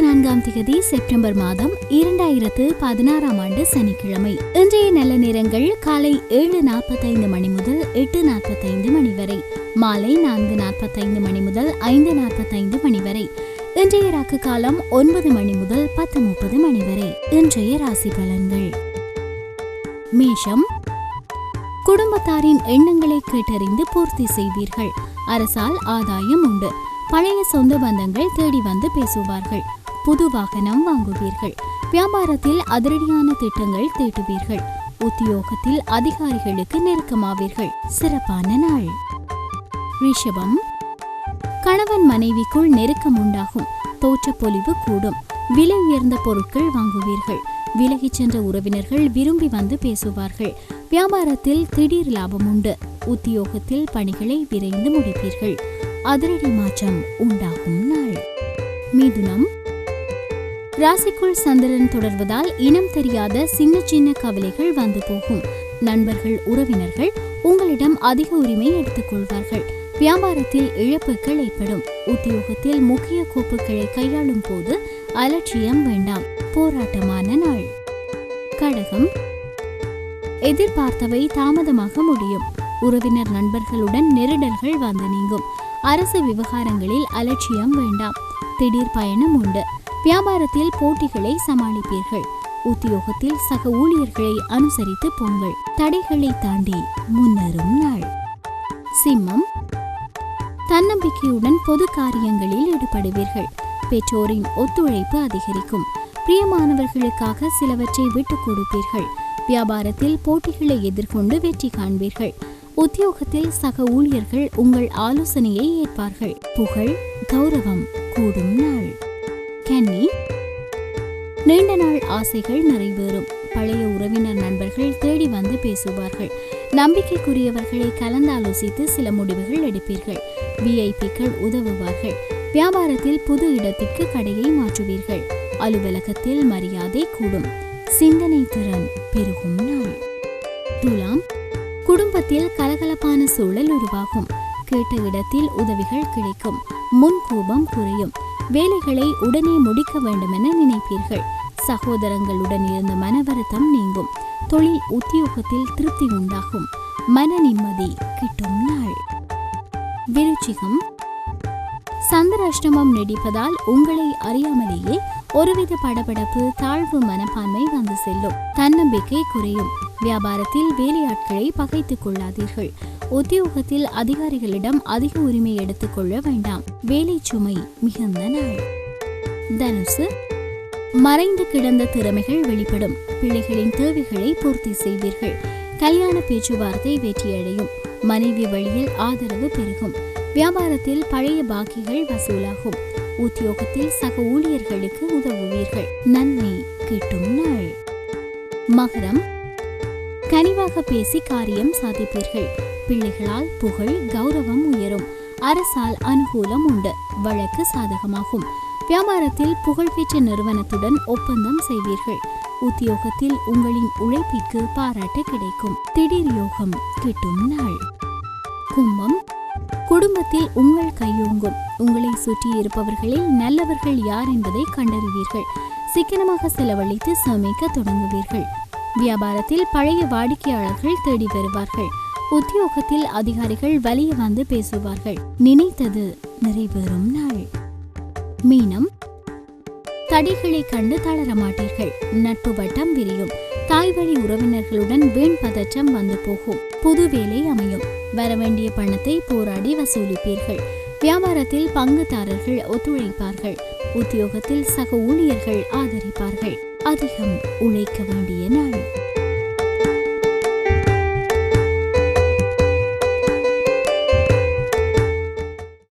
நான்காம் தேதி செப்டம்பர் மாதம் இரண்டாயிரத்து பதினாறாம் ஆண்டு சனிக்கிழமை. இன்றைய நல்ல நேரங்கள் காலை ஏழு நாற்பத்தைந்து மணி முதல் எட்டு நாற்பத்தைந்து மணி வரை. மாலை நான்கு நாற்பத்தைந்து மணி முதல் ஐந்து நாற்பத்தைந்து மணி வரை. இன்றைய ராக்கு காலம் ஒன்பது மணி முதல் பத்து முப்பது மணி வரை. இன்றைய ராசி பலன்கள். மேஷம். குடும்பத்தாரின் எண்ணங்களை கேட்டறிந்து பூர்த்தி செய்வீர்கள். அரசால் ஆதாயம் உண்டு. பழைய சொந்த பந்தங்கள் தேடி வந்து பேசுவார்கள். புது வாகனம் வாங்குவீர்கள். வியாபாரத்தில் அதிரடியான திட்டங்கள் தீட்டுவீர்கள் உத்தியோகத்தில் அதிகாரிகளுக்கு நெருக்கமாவீர்கள். சிறப்பான நாள். ரிஷபம். கணவன் மனைவிக்குள் நெருக்கம் உண்டாகும். தோற்றப்பொலிவு கூடும். விலை உயர்ந்த பொருட்கள் வாங்குவீர்கள். விலகிச் சென்ற உறவினர்கள் விரும்பி வந்து பேசுவார்கள். வியாபாரத்தில் திடீர் லாபம் உண்டு. உத்தியோகத்தில் பணிகளை விரைந்து முடிப்பீர்கள். அதிரடி மாற்றம் உண்டாகும் நாள். மிதுனம். ராசிக்குள் சந்திரன் தொடர்வதால் இனம் தெரியாத சின்ன சின்ன கவலைகள் வந்து போகும். நண்பர்கள் உறவினர்கள் உங்களிடம் அதிக உரிமை எடுத்துக் கொள்வார்கள். வியாபாரத்தில் இழப்புகள் ஏற்படும். உத்தியோகத்தில் முக்கிய கோப்புகளை கையாளும் போது அலட்சியம் வேண்டாம். போராட்டமான நாள். கடகம். எதிர்பார்த்தவை தாமதமாக முடியும். உறவினர் நண்பர்களுடன் நெருடல்கள் வந்து நீங்கும். அரசு விவகாரங்களில் அலட்சியம் வேண்டாம். திடீர் பயணம் உண்டு. வியாபாரத்தில் போட்டிகளை சமாளிப்பீர்கள். உத்தியோகத்தில் சக ஊழியர்களை அனுசரித்து போங்கள். தடைகளை தாண்டி முன்னேறும் நாள். சிம்மம். தன்னம்பிக்கையுடன் பொது காரியங்களில் ஈடுபடுவீர்கள். பெற்றோரின் ஒத்துழைப்பு அதிகரிக்கும். பிரியமானவர்களுக்காக சிலவற்றை விட்டுக் கொடுப்பீர்கள். வியாபாரத்தில் போட்டிகளை எதிர்கொண்டு வெற்றி காண்பீர்கள். உத்தியோகத்தில் சக ஊழியர்கள் உங்கள் ஆலோசனையை ஏற்பார்கள். புகழ் கௌரவம் கூடும் நாள். கன்னி நீண்ட நாள் ஆசைகள் நிறைவேறும். பழைய உறவினர் நண்பர்கள் தேடி வந்து பேசுவார்கள். நம்பிக்கைக்குரியவர்களை கலந்தாலோசித்து சில முடிவுகள் எடுப்பீர்கள். விஐபிக்கள் உதவுவார்கள். வியாபாரத்தில் புது இடத்திற்கு கடையை மாற்றுவீர்கள். அலுவலகத்தில் மரியாதை கூடும். சிந்தனை திறன் பெருகும் நாள். துலாம் குடும்பத்தில் கலகலப்பான சூழல் உருவாகும். கேட்ட இடத்தில் உதவிகள் கிடைக்கும். முன் கோபம் குறையும். வேலைகளை உடனே முடிக்க வேண்டுமென நினைப்பீர்கள். சகோதரங்களுடன் இருந்த மன வருத்தம் நீங்கும். தொழில் உத்தியோகத்தில் திருப்தி உண்டாகும். மன நிம்மதி கிட்டும் நாள். விருச்சிகம் சந்திராஷ்டமம் நீடிப்பதால் உங்களை அறியாமலேயே ஒருவித படபடப்பு தாழ்வு மனப்பான்மை வந்து செல்லும். தன்னம்பிக்கை குறையும். வியாபாரத்தில் வேலையாட்களை பகைத்துக் கொள்ளாதீர்கள். உத்தியோகத்தில் அதிகாரிகளிடம் அதிக உரிமை எடுத்துக்கொள்ள வேண்டாம். வேலை சுமை மிகுந்த நாள். தனுசு மறைந்து கிடந்த திறமைகள் வெளிப்படும். பிள்ளைகளின் தேவைகளை பூர்த்தி செய்வீர்கள். கல்யாண பேச்சுவார்த்தை வெற்றியடையும். மனைவி வழியில் ஆதரவு பெருகும். வியாபாரத்தில் பழைய பாக்கிகள் வசூலாகும். உத்தியோகத்தில் சக ஊழியர்களுக்கு உதவுவீர்கள். நன்மை கிட்டும் நாள். மகரம். கனிவாக பேசி காரியம் சாதிப்பீர்கள். பிள்ளைகளால் புகழ் கௌரவம் உயரும். அரசால் அனுகூலம் உண்டு. வழக்கு சாதகமாகும். வியாபாரத்தில் புகழ்பெற்ற நிறுவனத்துடன் ஒப்பந்தம் செய்வீர்கள். உத்தியோகத்தில் உங்களின் உழைப்பிற்கு பாராட்டு கிடைக்கும். திடீர் யோகம் கிட்டும் நாள். கும்பம். குடும்பத்தில் உங்கள் கையோங்கும். உங்களை சுற்றி இருப்பவர்களில் நல்லவர்கள் யார் என்பதை கண்டறிவீர்கள். சிக்கனமாக செலவழித்து சமைக்க தொடங்குவீர்கள். வியாபாரத்தில் பழைய வாடிக்கையாளர்கள் தேடி வருவார்கள். உத்தியோகத்தில் அதிகாரிகள் வலிய வந்து பேசுவார்கள். நினைத்தது நிறைவேறும் நாள். மீனம் தடைகளை கண்டு தளர மாட்டீர்கள். நட்பு வட்டம் விரியும். தாய் வழி உறவினர்களுடன் வீண் பதற்றம் வந்து போகும். புது வேலை அமையும். வரவேண்டிய பணத்தை போராடி வசூலிப்பீர்கள். வியாபாரத்தில் பங்குதாரர்கள் ஒத்துழைப்பார்கள். உத்தியோகத்தில் சக ஊழியர்கள் ஆதரிப்பார்கள். அதிகம் உழைக்க வேண்டும்